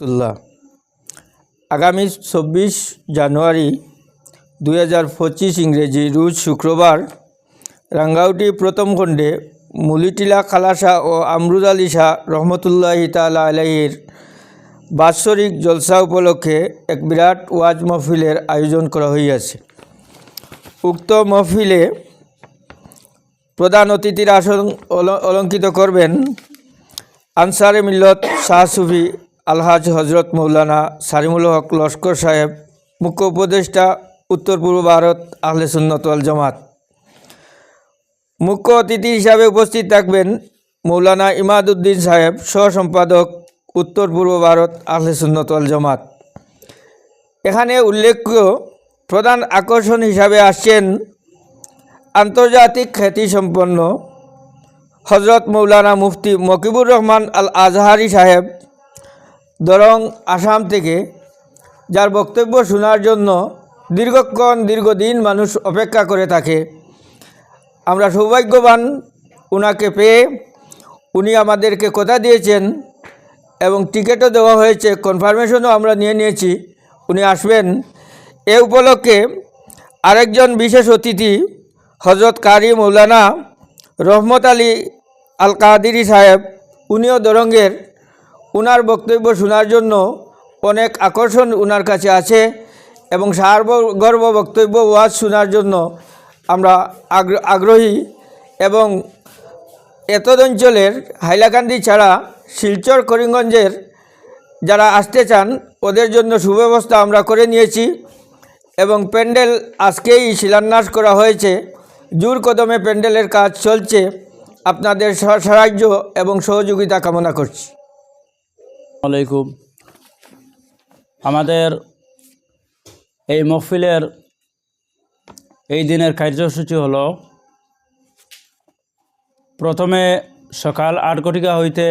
তুল্লাহ আগামী চব্বিশ জানুয়ারি দুই হাজার পঁচিশ ইংরেজি রোজ শুক্রবার রাঙ্গাউটি প্রথম খণ্ডে মুলিটিলা খালাসা ও আমরুদ আলী শাহ রহমতুল্লাহ তালা আলাইহির বাৎসরিক জলসা উপলক্ষে এক বিরাট ওয়াজ মহফিলের আয়োজন করা হইয়াছে। উক্ত মহফিলে প্রধান অতিথির আসন অলঙ্কিত করবেন আনসারে মিল্লত শাহ সুফি আলহাজ হজরত মৌলানা সারিমুল হক লস্কর সাহেব, মুখ্য উপদেষ্টা, উত্তর পূর্ব ভারত আহলে সুন্নত ওয়াল জামাত। মুখ্য অতিথি হিসাবে উপস্থিত থাকবেন মৌলানা ইমাদউদ্দিন সাহেব সহ সম্পাদক উত্তর পূর্ব ভারত আহলে সুন্নত ওয়াল জামাত। এখানে উল্লেখ্য, প্রধান আকর্ষণ হিসাবে আসছেন আন্তর্জাতিক খ্যাতিসম্পন্ন হজরত মৌলানা মুফতি মকিবুর রহমান আল আজহারি সাহেব দরং, আসাম থেকে যার বক্তব্য শোনার জন্য দীর্ঘক্ষণ, দীর্ঘদিন মানুষ অপেক্ষা করে থাকে। আমরা সৌভাগ্যবান ওনাকে পেয়ে উনি আমাদেরকে কথা দিয়েছেন এবং টিকিটও দেওয়া হয়েছে কনফার্মেশনও আমরা নিয়ে নিয়েছি। উনি আসবেন। এ উপলক্ষে আরেকজন বিশেষ অতিথি হজরত কারি মৌলানা রহমত আলী আল কাদিরি সাহেব, উনিও দরঙ্গের উনার বক্তব্য শোনার জন্য অনেক আকর্ষণ উনার কাছে আছে এবং সার্বগর্ব বক্তব্য ওয়াজ শোনার জন্য আমরা আগ্র- আগ্রহী এবং এতদ অঞ্চলের হাইলাকান্দি ছাড়া শিলচর করিমগঞ্জের যারা আসতে চান, ওদের জন্য সুব্যবস্থা আমরা করে নিয়েছি এবং প্যান্ডেল আজকেই শিলান্যাস করা হয়েছে। জোর কদমে প্যান্ডেলের কাজ চলছে। আপনাদের সাহায্য এবং সহযোগিতা কামনা করছি। আলাইকুম। আমাদের এই মহফিলের এই দিনের কার্যসূচি হল, প্রথমে সকাল আট ঘটিকা হইতে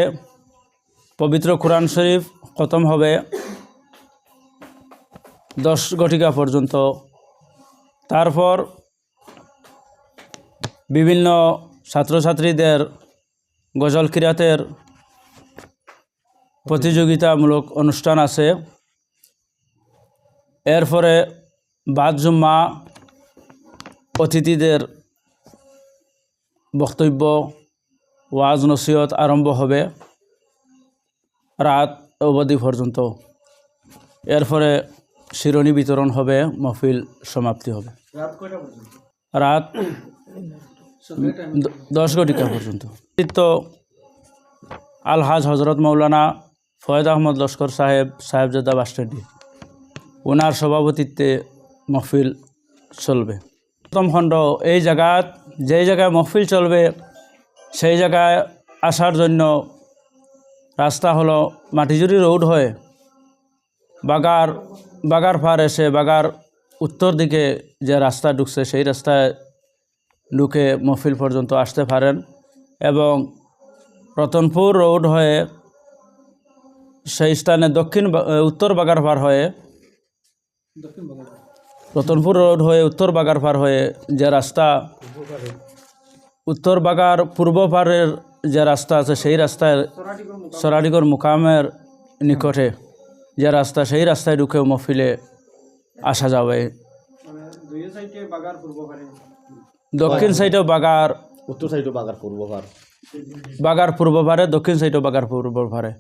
পবিত্র কোরআন শরীফ খতম হবে দশ ঘটিকা পর্যন্ত। তারপর বিভিন্ন ছাত্রছাত্রীদের গজল কিরাতের প্রতিযোগিতামূলক অনুষ্ঠান আছে। এরপরে বাদ জুম্মা অতিথিদের বক্তব্য ওয়াজ নসিহত আরম্ভ হবে রাত অবধি পর্যন্ত। এরপরে শিরোনি বিতরণ হবে মহফিল সমাপ্তি হবে। রাত দশ ঘটিকা পর্যন্ত। আলহাজ হজরত মৌলানা ফয়েদ আহমদ লস্কর সাহেব, সাহেবজাদা বাসস্ট্যান্ডে ওনার সভাপতিত্বে মহফিল চলবে। প্রথম খণ্ড, এই জায়গাত, যেই জায়গায় মহফিল চলবে, সেই জায়গায় আসার জন্য রাস্তা হলো মাটিজুরি রোড হয়ে বাগার বাগার পার এসে বাগার উত্তর দিকে যে রাস্তা ঢুকছে, সেই রাস্তায় ঢুকে মহফিল পর্যন্ত আসতে পারেন এবং রতনপুর রোড হয়ে সেই স্থানে দক্ষিণ উত্তর বাগারপাড় হয়ে রতনপুর রোড হয়ে উত্তর বাগারপাড় হয়ে যে রাস্তা উত্তর বাগার পূর্ব পাড়ের যে রাস্তা আছে সেই রাস্তায় সরাডিগড় মুকামের নিকটে যে রাস্তা সেই রাস্তায় ঢুকে মফিলে আসা যাবে। দক্ষিণ সাইডে বাগার উত্তর সাইডও বাগার পূর্ব ভার বাগার পূর্ব পারে দক্ষিণ সাইডে বাগার পূর্ব পারে।